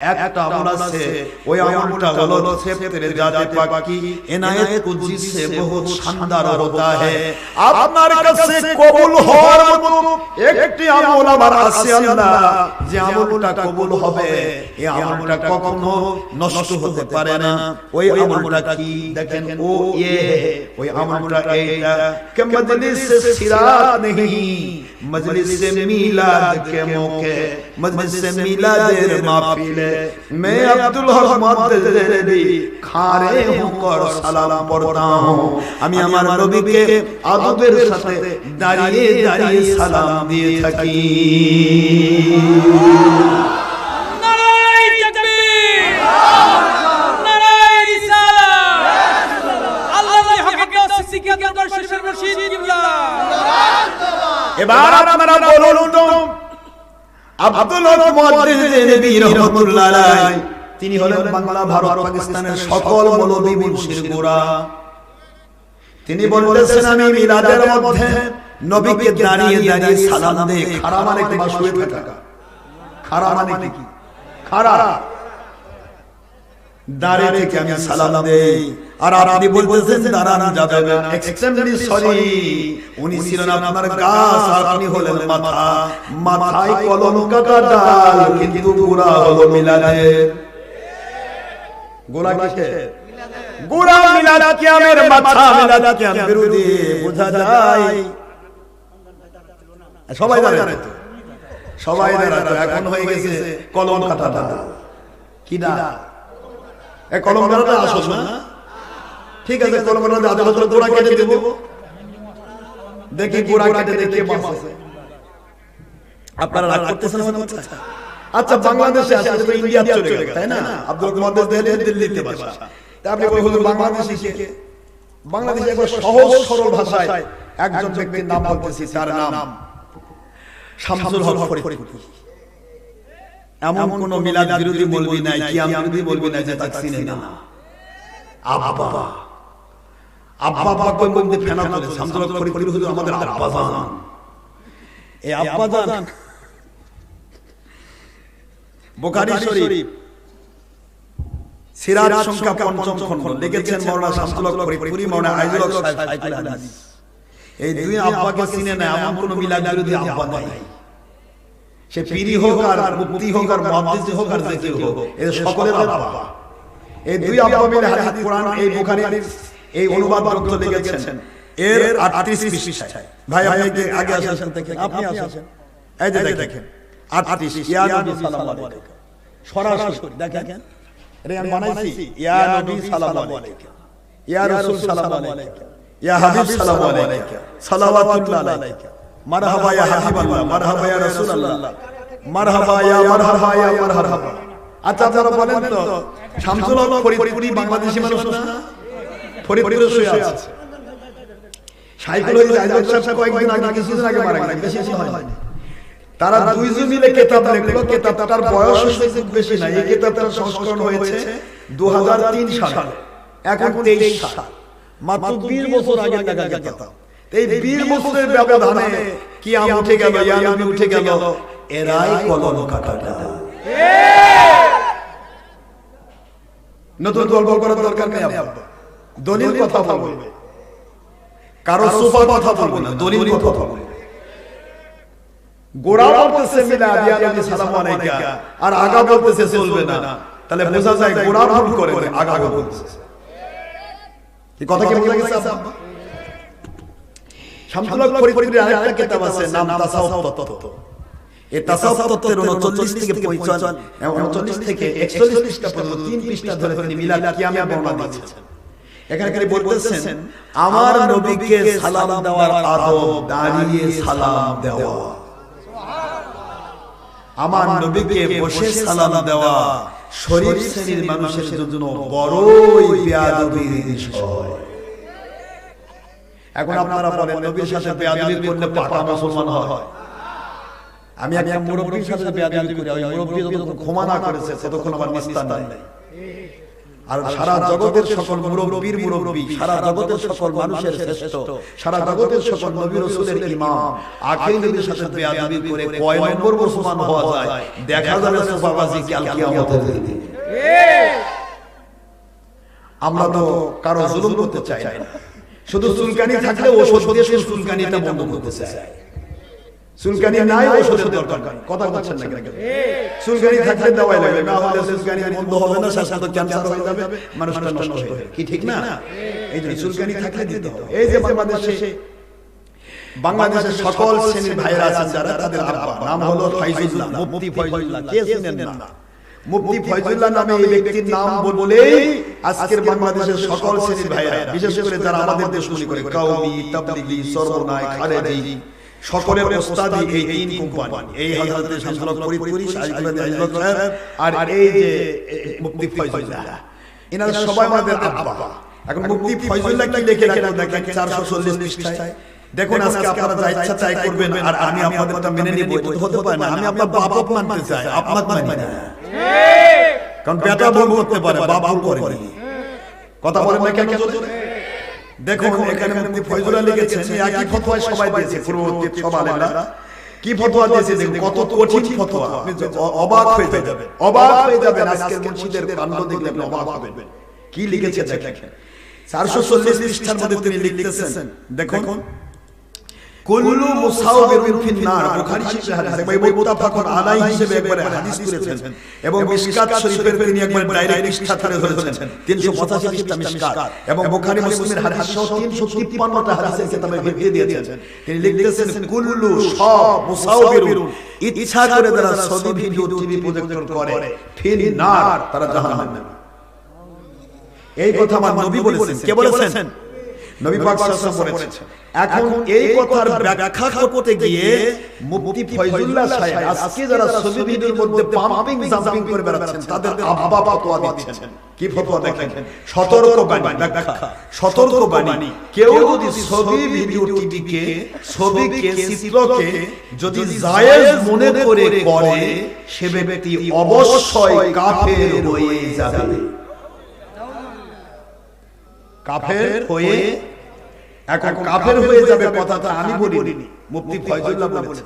একটা আমল আছে ওই আমলটা হলো সে তেরে জাতে পাকি এনায়েত কুজি সে বহুত শানদার হতা হে। আপনার কাছে কবুল হওয়ার মতো একটি আমল আমার আছে আল্লাহ যে আমলটা কবুল হবে। এই আমলটা কখনো নষ্ট হতে পারে না। ওই আমলটা কি? দেখেন ও এ ইয়ে, ইয়ে, ওই আমলটা এইটা কে মজলিস সে সিরাত নেহি মজলিস সে মিলাদ কে? মৌকে মজলিস সে মিলাদের মাহফিলে मैं अब्दुल रहमान देदी খারে হুকর সালাম পড়তা হুঁ আমি আমার নবীকে আদবের সাথে দাঁড়িয়ে দাঁড়িয়ে সালাম দিয়ে থাকি নারায় তাকবীর নারায় রিসালাত আল্লাহর হকে সিকিয়াত দর্শন মুর্শিদ কিবলা এবার আপনারা বলুন তো তিনি হলেন বাংলা, ভারত, পাকিস্তানের সকল মৌলবী মুন্সির গোড়া তিনি বলতেছেন, আমি মিলাদের মধ্যে নবীকে দাঁড়িয়ে দাঁড়িয়ে সালাম দে খারা মানে কি শুয়ে থাকা? খারা মানে কি? খারা। দাঁড়িয়ে থেকে আমি সালাম দেই। আর আপনি বলতেছেন দাঁড়ানো যাবে এক্সট্রিমলি সরি উনি ছিলেন আপনার গাছ আর আপনি হলেন মাথা। মাথায় কলম কাটা ডাল কিন্তু গোড়া হলো মিলাদের। গোড়া কিসে গোড়া মিলাদ কিয়ামের মাথা মিলাদ কিয়াম বিরোধী বোঝা যায়। সবাই জানে তো। সবাই তো। এখন হয়ে গেছে কলম কাটা ডাল। কি না এ কলম কাটাটা আসল না? ঠিক আছে কলম কাটাটা আদালত গোড়া কেটে দেব। দেখি গোড়া কেটে দেখে মাছ আছে। আপনারা রাগ করতেছেন আচ্ছা বাংলাদেশে আছে তো ইন্ডিয়া চলে গেল তাই না? আব্দুল মুহাম্মদ দিল্লি দিল্লিতে বাসা। তা আপনি বলে হুজুর বাংলাদেশি কে? বাংলাদেশে একবার সহজ সরল ভাষায় একজন ব্যক্তির নাম বলতেছি তার নাম। শামসুল হক ফরিদপুর। এমন কোন মিলাদ বিরোধী বলবি নাই কি আমি বিরোধী বলবি নাই যে তাকে চিনে না। আব্বা। আব্বা আব্বা কই বলতে ফেনা করে শামসুল হক ফরিদপুর হুজুর আমাদের আব্বা জান। এই আব্বা জান। বুখারী শরীফ। সিরাজ সংখ্যা পঞ্চম খণ্ড। লিখেছেন মাওলানা শামসুল হক মাওলানা আইজুল সাহেব সাইকুল হাদিস। এই দুই আব্বাকে চিনে না এমন কোন মিলাদ বিরোধী আব্বা নাই। সে পীরি হোক আর মুক্তি হোক আর মুহাদ্দিস হোক আর হোক এদের সকলের আব্বা। এই দুই আব্বা মিলে হাদিস কোরআন এই বুখারীর এই অনুবাদ গ্রন্থ লিখেছেন এর 38 পৃষ্ঠায়। ভাই আপনি আগে আসেন আপনি আসেন। এই যে দেখেন। 38 ইয়া নবী সাল্লাল্লাহু আলাইহি সরাসরি দেখেন। রে আমি বানাইছি। ইয়া নবী সাল্লাল্লাহু আলাইহি ইয়া রাসূল সাল্লাল্লাহু আলাইহি ইয়া হাবিব সাল্লাল্লাহু আলাইহি সালাওয়াতুল্লাহ আলাইহি মারহাবা ইয়া হাবিবাল্লাহ। মারহাবা ইয়া রাসূলুল্লাহ। মারহাবা ইয়া মারহাবা ইয়া মারহাবা। আচ্ছা আপনারা বলেন তো শামসুল হক ফরিদপুরি বাংলাদেশি মানুষ না? ফরিদপুরে শুয়ে আছে। সাইকেল হয়ে আইজাক সাহেব কয়েকদিন আগে কিছুদিন আগে মারা গেলেন বেশি হয়নি তারা দুইজন মিলে কেতাব লিখলো কেতাবটার বয়স হয়েছে বেশি না এই কেতাবটার সংস্করণ হয়েছে 2003 সালে এখন 23 সাল। মাত্র 20 বছর আগে লেখা কেতাব। এই 20 বছরের ব্যবধানে কি আম উঠে গেল ইয়া নবী উঠে গেল এরাই কলম কাটাটা। নতুন গল্প করার দরকার নেই আব্বা দলিল কথা বলবে। কারও সোফা কথা বলবে না দলিল কথা বলবে। গোড়া বলতেছে মিলা দিয়া নবী সালাম আলাইকা। আর আগা বলতেছে চলবে না। তাহলে বোঝা যায় গোড়া ভুল করে আগা আগা বলতেছে। এই কথা কি বোঝা গেছে আব্বা? শামসুল হক ফরিদপুরের আরেকটা কিতাব আছে নাম তাসাউফ তত্ত্ব। এই তাসাউফ তত্ত্বের 39 থেকে 45 39 থেকে 41 পৃষ্ঠা পর্যন্ত তিন পৃষ্ঠা ধরে তিনি মিলাদ কিয়ামের বর্ণনা দিয়েছেন। এখানে বলতেছেন আমার নবীকে সালাম দেওয়ার আদব দাঁড়িয়ে সালাম দেওয়া। আমার নবীকে বসে সালাম দেওয়া শরীর শ্রেণির মানুষের জন্য বড়ই বেয়াদবির বিষয়। এখন আপনারা বলেন নবীর সাথে বেয়াদবি করলে পাকা মুসলমান হয়? আমি একটা মুরব্বীর সাথে বেয়াদবি করি ওই মুরব্বী যতক্ষণ ক্ষমা না করেছে ততক্ষণ আমার নিস্তার নাই। আর সারা জগতের সকল মুরব্বীর মুরব্বী সারা জগতের সকল মানুষের শ্রেষ্ঠ সারা জগতের সকল নবী রাসূলের ইমাম। আখির নবীর সাথে বেয়াদবি করে কয় নম্বর মুসলমান হওয়া যায়? দেখা যাবে সুফাবাজি কাল কিয়ামতের দিনে। আমরা তো কারও জুলুম করতে চাই না। শুধু চুলকানি থাকলে ওষুধ দিয়ে শুধু চুলকানিটা বন্ধ করতে চাই চুলকানি নাই ওষুধের দরকার কথা বলছেন না কেন চুলকানি থাকলে দেওয়াই লাগবে না হলে চুলকানি বন্ধ হবে না শাসন ক্যান্সার হয়ে যাবে মানুষটা নষ্ট হয়ে কি ঠিক না? এই জন্য চুলকানি থাকলে দিতে হবে। এই যে বাংলাদেশে বাংলাদেশের সকল শ্রেণির আছেন যারা তাদের আব্বা নাম হলো ফাইজুল্লাহ মুফতি ফাইজুল্লাহ কে চিনেন না? মুফতি ফয়জুল্লাহ নামে এই ব্যক্তির নাম আজকের বাংলাদেশের সকল শ্রেণির ভাইয়েরা বিশেষ করে যারা আমাদের দুশমনি করে কাউমি তাবলিগি সরবনাই খালেদি সকলের ওস্তাদি এই তিন কোম্পানি। এই হযরতের শামসুল হক ফরিদপুরি শাহিদুল্লাহ আজমত সাহেব আর এই যে মুফতি ফয়জুল্লাহ। সবাই আমাদের আব্বা। এখন মুফতি ফয়জুল্লাহ কি লিখে দেখেন? 440 পৃষ্ঠায়। দেখুন আজকে আপনারা যা ইচ্ছা চাই করবেন আর আমি আপনাদেরটা মেনে নিব এটা হতে পারে না আমি আপনার বাপ মানতে চাই আপনার মানি না কারণ বেটা করতে পারে বাপ করে কথা বলেন না কেন? দেখুন এখানে মুফতি ফয়জুল্লাহ লিখেছেন একই ফতোয়া সবাই দিয়েছে পূর্ববর্তী সব আলেমরা কি ফতোয়া দিয়েছে দেখুন কত কঠিন ফতোয়া। অবাক হয়ে যাবেন অবাক হয়ে যাবেন আজকের মুর্শিদের কাণ্ড দেখলে আপনি অবাক হবেন। কি লিখেছে দেখেন চারশো চল্লিশ পৃষ্ঠার মধ্যে তিনি লিখতেছেন। দেখুন কুল্লু মুসাউবিরুন ফিন নার বুখারী শরীফের হাদিস এই মুত্তাফাকুন আলাই হিসেবে একবারে হাদিস করেছেন। এবং মিশকাত শরীফের তিনি একবার ডাইরেক্ট পৃষ্ঠা ধরে ধরেছেন। 385 পৃষ্ঠা মিশকাত এবং বুখারী মুসলিমের হাদিস সহ 353টা হাদিসের কিতাবে ভিত্তি দিয়েছেন। তিনি লিখতেছেন কুল্লু সব মুসাউবিরুন। ইচ্ছা করে যারা ছবি ভিডিও টিভি প্রজেক্টর করে ফিন নার তারা জাহান্নামে। এই কথা আমার নবী বলেছেন কে বলেছেন নবী পাক সাল্লাল্লাহু আলাইহি বলেছেন। এখন এই কথার ব্যাখ্যা করতে গিয়ে মুফতি ফয়জুল্লাহ সাহেব আজকে যারা ছবি ভিডিওর মধ্যে পাম্পিং জাম্পিং করে বেড়াচ্ছেন তাদের আব্বা ফতোয়া দিচ্ছেন। কি ফতোয়া দেখেন? সতর্ক বাণী ব্যাখ্যা। সতর্ক বাণী। কেউ যদি ছবি ভিডিও টিভিকে ছবিকে চিত্রকে যদি জায়েজ মনে করে করে সে ব্যক্তি অবশ্যই কাফের হয়ে যাবে। কাফের হয়ে এখন কাফের হয়ে যাবে কথাটা আমি বলিনি। মুফতি ফয়জুল্লাহ বলেছে।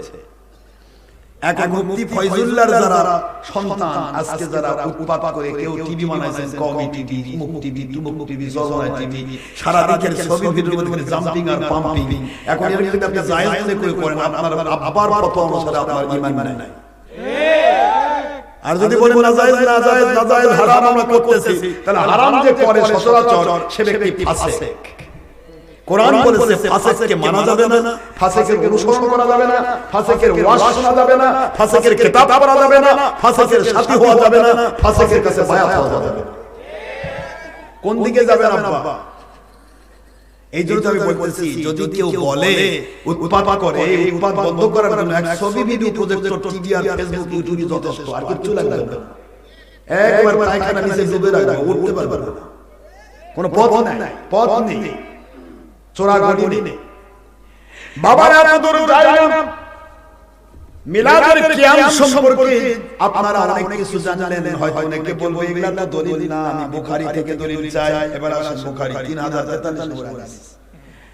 এখন মুফতি ফয়জুল্লাহর যারা সন্তান আজকে যারা উৎপাত করে কেউ টিভি বানাইছেন কমি টিভি মুখ টিভি তুমুক টিভি জলনা টিভি সারা দিকের ছবি ভিডিওর মধ্যে জাম্পিং আর পাম্পিং এখন এর যদি আপনি জায়েজ মনে করে করেন আপনার আবার ফতোয়া অনুসারে আপনার ঈমান নাই। আর যদি বলেন না জায়েজ না জায়েজ না জায়েজ হারাম আমরা করতেছি। তাহলে হারাম যে করে সচরাচর সে ব্যক্তি ফাসিক। কোরআন বলেছে ফাসিককে মানা যাবে না ফাসিকের অনুসরণ করা যাবে না ফাসিকের ওয়াজ শোনা যাবে না ফাসিকের কিতাব পড়া যাবে না ফাসিকের সাথী হওয়া যাবে না ফাসিকের কাছে বায়াত হওয়া যাবে না। কোন দিকে যাবেন আব্বা? এই জন্য আমি বলতেছি যদি কেউ বলে উৎপাদ করে এই উৎপাদ বন্ধ করার জন্য এক ছবি ভিডিও প্রজেক্টর টিভি আর ফেসবুক ইউটিউবে যথেষ্ট আর কিছু লাগবে না। একবার পায়খানা নিচে ডুবে রাখবে উঠতে পারবে না। কোনো পথ নাই পথ নেই। চোরা গড়ি নেই। বাবার আদর দূর যায় না মিলাদের কিয়াম সম্পর্কে আপনারা অনেক কিছু জানেন হয়তো অনেকে বলব এগুলা তো দলিল না আমি বুখারী থেকে দলিল চাই। এবার আসেন বুখারী 3043 নম্বর হাদিস।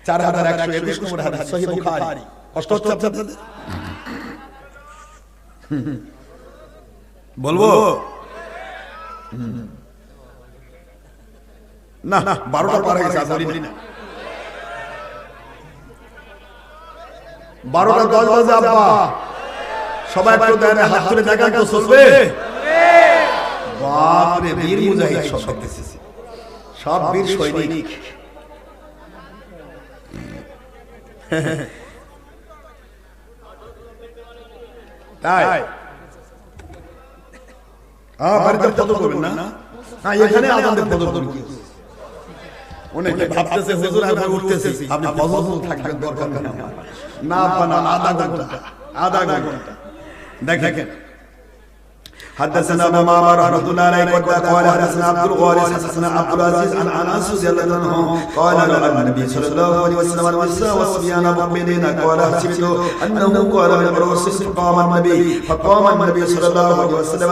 4121 নম্বর হাদিস সহিহ বুখারী। কষ্ট হচ্ছে আপনাদের? বলব? না না বারোটা পার হয়ে গেছে আর বলি না। বারোটা দশ বাজে আব্বা। সবাই দেয় হাত তুলে দেখান তো চলবে? বাপরে বীর মুজাহিদ সব দেখতেছি। সব বীর সৈনিক। তাই? হ্যাঁ বাড়িতে ফটো করবেন না? হ্যাঁ এখানে আজানদের ফটো করবেন। অনেকে ভাবতেছে হুজুর আমি উঠতেছি। আপনি ফজর থাকবেন দরকার। না না আধা ঘণ্টা আধা ঘণ্টা। দেখেন حدثنا ابو معمر رحمه الله عليه قال حدثنا عبد الوارث حدثنا عبد العزيز عن انس رضي الله عنه قال لعن النبي صلى الله عليه وسلم النساء والصبيان مؤمنين قال حسبت انه قال من عروس فقام النبي فقام النبي صلى الله عليه وسلم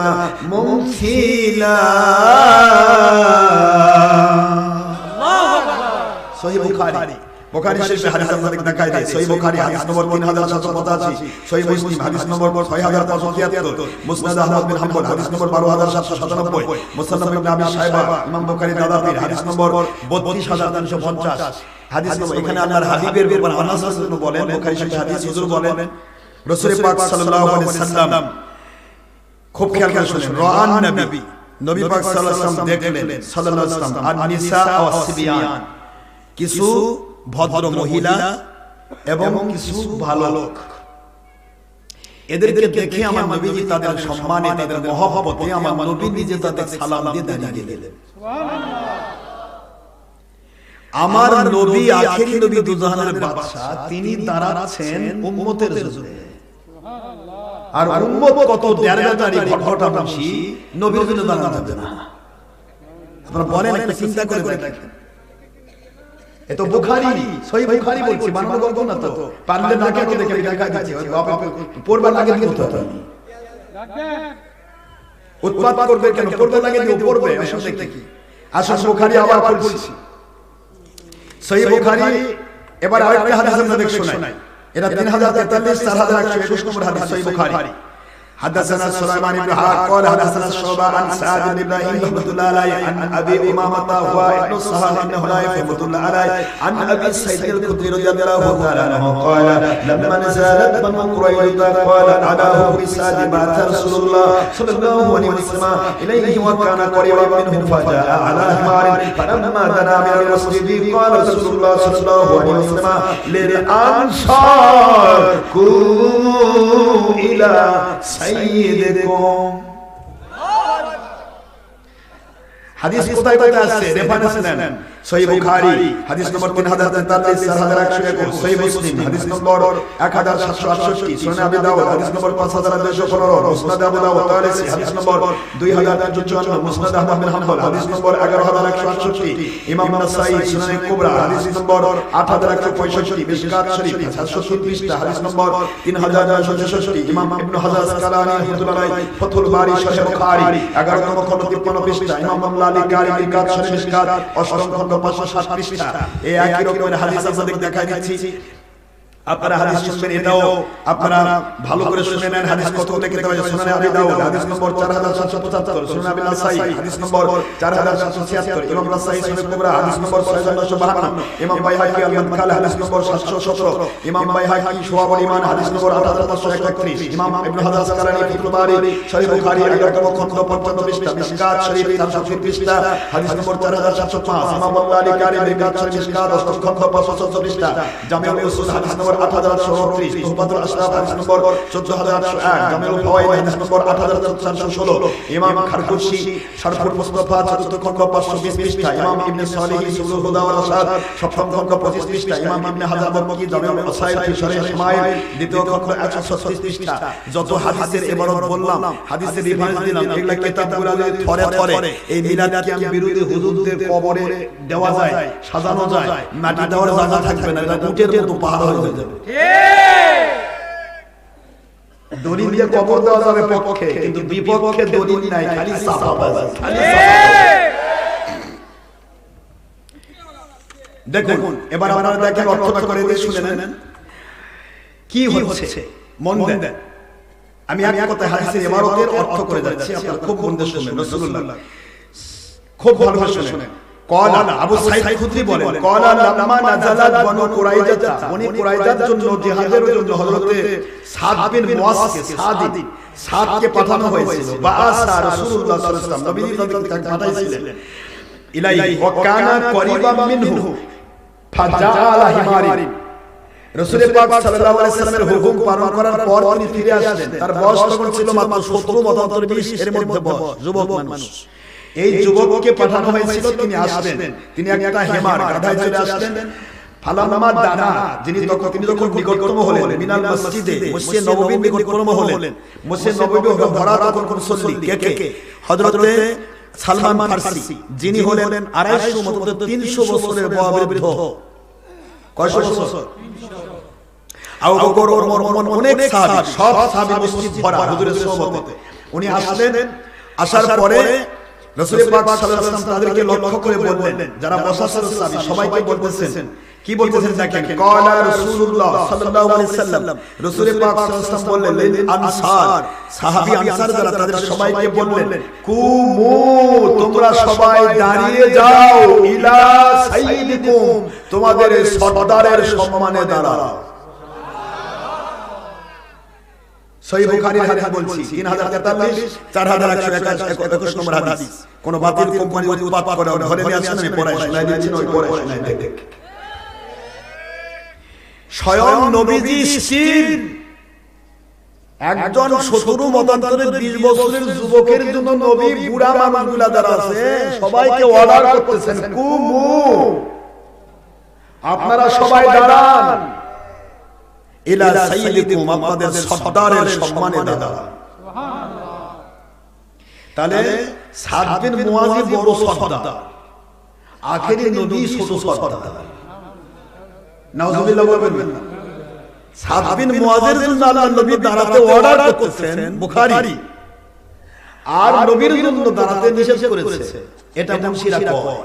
ممثلا সহিহ বুখারী বুখারী শরীফে হাদিস আপনাদের দেখাই দেয়। সহিহ বুখারী হাদিস নম্বর 3785 সহিহ মুসলিম হাদিস নম্বর 6573 মুসনাদ আহমদ বিন হাম্বল হাদিস নম্বর 12797 মুসনাদ ইবনে আবি শাইবা ইমাম বুখারী দাদা পীর হাদিস নম্বর 32350 হাদিস নম্বর এখানে আল্লাহর হাবিবের ব্যাপারে আনাস রাসূল বলেন বুখারী শরীফে হাদিস হুজুর বলেন রাসূল পাক সাল্লাল্লাহু আলাইহি সাল্লাম খুব খেয়াল করে শুনেন রাআন নবী নবী পাক সাল্লাল্লাহু আলাইহি ওয়াসাল্লাম দেখলেন সাল্লাল্লাহু আলাইহি ওয়াসাল্লাম আন নিসা ওয়া সিবিয়ান কিছু ভদ্র মহিলা এবং কিছু ভালো লোক এদেরকে দেখে আমার নবীজি তাদের সম্মানে তাদের মহব্বতে আমার নবী নিজে তাদের সালাম দিয়ে দাঁড়িয়ে গেলেন আমার নবী আখেরি নবী দুজাহানের বাদশা তিনি দাঁড়াচ্ছেন উম্মতের জন্য আর উম্মত কত দেড়গাতারি ভটভটাংশী নবীর জন্য দাঁড়াতে না আপনারা বলেন একটা চিন্তা করে দেখেন এ তো বুখারি সহি বুখারি বলছি বানানো গল্প না তো? পারলে না কেন দেখে দেখা দিচ্ছি পড়বার লাগে দিতে হতো উৎপাদ করবে কেন? পড়বে লাগে দিয়ে পড়বে অসুবিধা কি? আসল বুখারি আবার পড়ছি সহি বুখারি এবার আরেকটা হাদিস আপনাদের শোনাই। এটা 3043 4121 নম্বর হাদিস সহি বুখারি। حدثنا سليمان بن حرب قال حدثنا شعبة عن سعد بن إبراهيم رحمة الله عليه عن أبي إمامة هو ابن الصحابة إنه لا رحمة الله عليه عن أبي سعيد الخدري رضي الله تعالى عنه قال لما نزلت بنو قريظة قال علاه بسعد بعث رسول الله صلى الله عليه وسلم إليه وكان قريبا منهم فجاء على حمار فلما دنا من المسجد قال رسول الله صلى الله عليه وسلم للأنصار قوموا إلى সাইয়্যিদিকুম হাদিস কোথায় কোথায় আছে? রেফারেন্স নেন। সহিহ বুখারী হাদিস নম্বর 3043 4101 সহিহ মুসলিম হাদিস নম্বর 1768 সুনান আবি দাউদ হাদিস নম্বর 5215 মুসনাদ আবু দাউদ তালিসি হাদিস নম্বর 2054 মুসনাদ আহমদ বিন হাম্বল হাদিস নম্বর 11168 ইমাম নাসাই সুনান কুবরা হাদিস নম্বর 8165 মিশকাত শরীফ 730 হাদিস নম্বর 3966 ইমাম ইবনে হাজার আসকালানি রাহমাতুল্লাহ আলাইহি ফাতুল বারি শরীফ বুখারী 11 নম্বর 53 পৃষ্ঠা ইমাম মামলালি কারি মিশকাত অষ্টম খন্ড 560 পৃষ্ঠা এই একই রকমের হাদিস আপনাদের দেখা দিচ্ছি। আপনারা হাদিস শুনবেন, এটাও আপনারা ভালো করে শুনে নেন, হাদিস কত থেকে দেওয়া যায়। সুনানে আবি দাউদ, হাদিস নম্বর 4775 সুনানে আবি নাসাই, হাদিস নম্বর 4776 ইমাম নাসাই, সুনানে কুবরা, হাদিস নম্বর 6952 ইমাম বাইহাকি আল মানকাল হাদিস নম্বর 717 ইমাম বাইহাকি শুআবুল ঈমান, হাদিস নম্বর 8531 ইমাম ইবনে হাজার আসকালানি ফিকুল বারি শরীফ বুখারী 11 খন্ড 55 পৃষ্ঠা, মিশকাত শরীফ 420 পৃষ্ঠা, হাদিস নম্বর 4705 ইমাম আল্লাহি কারী মিকাত শরীফ মিশকাত 8 খন্ড 577 পৃষ্ঠা। জামিউল উসুল হাদিস নম্বর 8034 তুহফাতুল আশরাফ হাদিস নম্বর 14801 জামিউল ফাওয়াইদ, হাদিস নম্বর 8416 ইমাম খারকুশি, শরফুল মুস্তাফা, চতুর্থ খন্ড 520 পৃষ্ঠা, ইমাম ইবনে সালিহ সুবুল হুদা ওয়াল রাশাদ, সপ্তম খন্ড 25 পৃষ্ঠা, ইমাম ইবনে হাজার বর্মকি জামিউল মাসাইল ফি শরীহ ইসমাইল দ্বিতীয় খন্ড 136 পৃষ্ঠা। যত হাদিসের বললাম, হাদিসের দেওয়া যায়, সাজানো যায়, মাটি দেওয়ার জায়গা থাকবে না পাহাড় হয়ে যাবে। দড়ি দিয়ে কবর দেওয়া যাবে পক্ষে কিন্তু বিপক্ষে দড়ি নাই খালি দেখুন এবার আপনারা দেখেন অর্থটা করে দিয়ে শুনে নেন। কি হচ্ছে? মন দেন। আমি এক কথায় হাদিসের ইবারতের অর্থ করে যাচ্ছি আপনারা খুব মন দিয়ে শুনবেন রাসূলুল্লাহ। খুব ভালোভাবে শুনেন কলা আবু সাইদ খুদরি বলেন কলা লাম্মা নাজালাত বনু কুরাইজা বনি কুরাইজার জন্য জিহাদের জন্য হযরতে সাদ বিন মুয়াসকে সাদি সাদকে পাঠানো হয়েছিল বাআসা রাসূলুল্লাহ সাল্লাল্লাহু আলাইহি ওয়াসাল্লাম নবী তাকে পাঠাইছিলেন। ইলাইহি ওয়া কানা করিবাম মিনহু। ফাজাআলা হিমারি রাসূল পাক সাল্লাল্লাহু আলাইহি সাল্লামের হুকুম পালন করার পর তিনি ফিরে আসলেন। তার বয়স তখন ছিল মাত্র 17 মতান্তর 20 এর মধ্যে যুবক মানুষ। এই যুবককে পাঠানো হয়েছিল তিনি আসলেন তিনি একটা হেমার গাধায় চলে আসলেন। ফালাম্মা দানা যিনি তখন তিনি তখন নিকটতম হলেন মিনাল মসজিদে মসজিদে নববীর নিকটতম হলেন। মসজিদ নববী ভরা তখন কোন মুসল্লি কে কে হযরতে সালমান ফারসি যিনি হলেন আড়াইশো মত তিনশো বছরের বয়োবৃদ্ধ কয়শো বছর? আবু বকর ওমর ওমর অনেক সাহাবী সব সাহাবী মসজিদ ভরা হুজুরের সোহবতে উনি আসলেন আসার পরে রাসূল পাক সাল্লাল্লাহু আলাইহি তাদেরকে লক্ষ্য করে বললেন যারা বসাসের সাহাবী সবাইকে বলতেছেন কি বলতেছেন দেখেন ক্বালা রাসূলুল্লাহ সাল্লাল্লাহু আলাইহি ওয়াসাল্লাম রাসূল পাক সাল্লাল্লাহু বললেন লিল আনসার সাহাবী আনসার যারা তাদের সবাইকে বললেন কুমু তোমরা সবাই দাঁড়িয়ে যাও ইলা সাইয়্যিদিকুম তোমাদের সর্দারের সম্মানে দাঁড়াও। সহি বুখারীর হাদিস বলছি 3043 4121 নম্বর হাদিস। কোন বাতিল কোম্পানি উৎপাদ করে ধরে নিয়ে আসেন আমি পড়াই শোনাই দিচ্ছি ওই পড়াই শোনাই দেখ স্বয়ং নবীজি একজন সতেরো মতান্তরের বিশ বছরের যুবকের জন্য নবী বুড়া মানুষগুলা যারা আছে সবাইকে অর্ডার করতেছেন কুমু। আপনারা সবাই দাঁড়ান। ইলা সাইয়্যিদিকুম আপনাদের সর্দারের সম্মানে দাঁড়ান তাহলে সাদ বিন মুয়াজি বড় সর্দার। আখেরি নবী ছোট সর্দার। নাউজুবিল্লাহ বলবেন। না। সাদ বিন মুয়াজের জন্য আল্লাহ নবী দাঁড়াতে অর্ডার করতেছেন বুখারী। আর নবীর জন্য দাঁড়াতে নিষেধ করেছে। এটা মুন্সিরা কয়।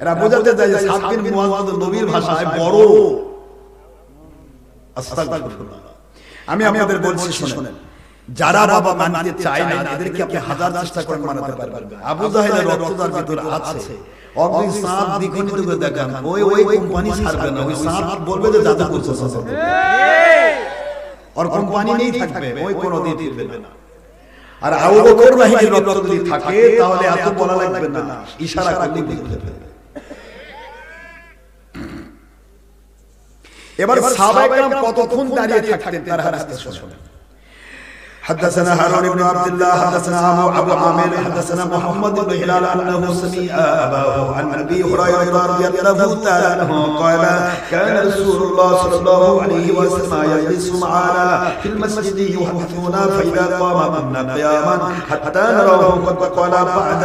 এরা বোঝাতে চায় যে মুয়াজ নবীর ভাষায় বড়। আমি আপনাদের বলছি শুনেন যারা বাবা মানতে চায় না এদেরকে আপনি হাজার চেষ্টা করেন মানাতে পারবেন। আবু জাহেলের রক্তদার ভিতরে আছে। অগ্নি সাপ দ্বিগুণিত করে দেখান। ওই ওই কোম্পানি ছাড়বে না ওই সাপ বলবে যে জাদু করছে আর কোম্পানি নেই থাকবে ওই কোনো দিন ফিরবে না। আর আবু বকর বাহিনীর রক্ত যদি থাকে তাহলে এত বলা লাগবে না। ইশারা করলে বুঝতে পারবে। এবার সাহাবায়ে কেরাম কতক্ষণ দাঁড়িয়ে থাকতেন তার হাদিস শুনুন حدثنا هارون بن عبد الله حدثنا ابو ابو عامر حدثنا محمد بن هلال انه سمع اباه عن ابي هريره رضي الله تعالى عنه قال كان رسول الله صلى الله عليه وسلم يجلس معنا في المسجد يحدثنا فاذا قام منا قياما حتى نراه قد قال بعد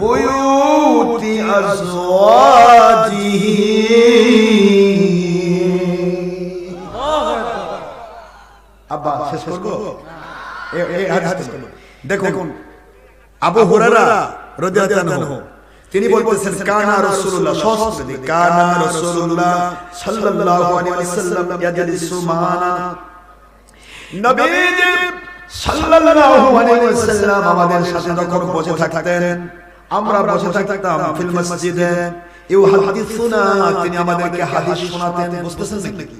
بيوت ازواجه আব্বা শেষ করব। দেখুন আবু হুরায়রা রাদিয়াল্লাহু আনহু তিনি বলতেছেন কানা রাসূলুল্লাহ সংস্কৃতি কানা রাসূলুল্লাহ সাল্লাল্লাহু আলাইহি ওয়াসাল্লাম ইয়াজলিসু মানা নবীজি সাল্লাল্লাহু আলাইহি ওয়াসাল্লাম আমাদের সাথে যখন বসে থাকতেন আমরা বসে থাকতাম ফিল মসজিদে। ইউহাদিসুনা তিনি আমাদেরকে হাদিস শোনাতেন বুঝতেছেন নাকি?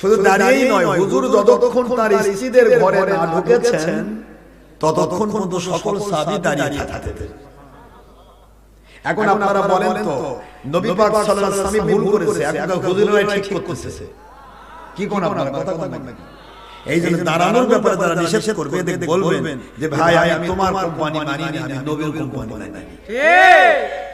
শুধু দাঁড়িয়েই নয় হুজুর যতক্ষণ তার স্ত্রীদের ঘরে না ঢুকেছেন ততক্ষণ পর্যন্ত সকল সাহাবী দাঁড়িয়ে থাকতেন এখন আপনারা বলেন তো নবী পাক সাল্লাল্লাহু আলাইহি ওয়াসাল্লাম ভুল করেছে এখন হুজুররাই ঠিক করতেছে। কি কোন আপনারা কথা বলেন? নাকি এই জন্য দাঁড়ানোর ব্যাপারে তারা নিষেধ করবে বলবেন যে ভাই আমি তোমার কোম্পানি মানি না আমি নবীর কোম্পানি মানি। ঠিক।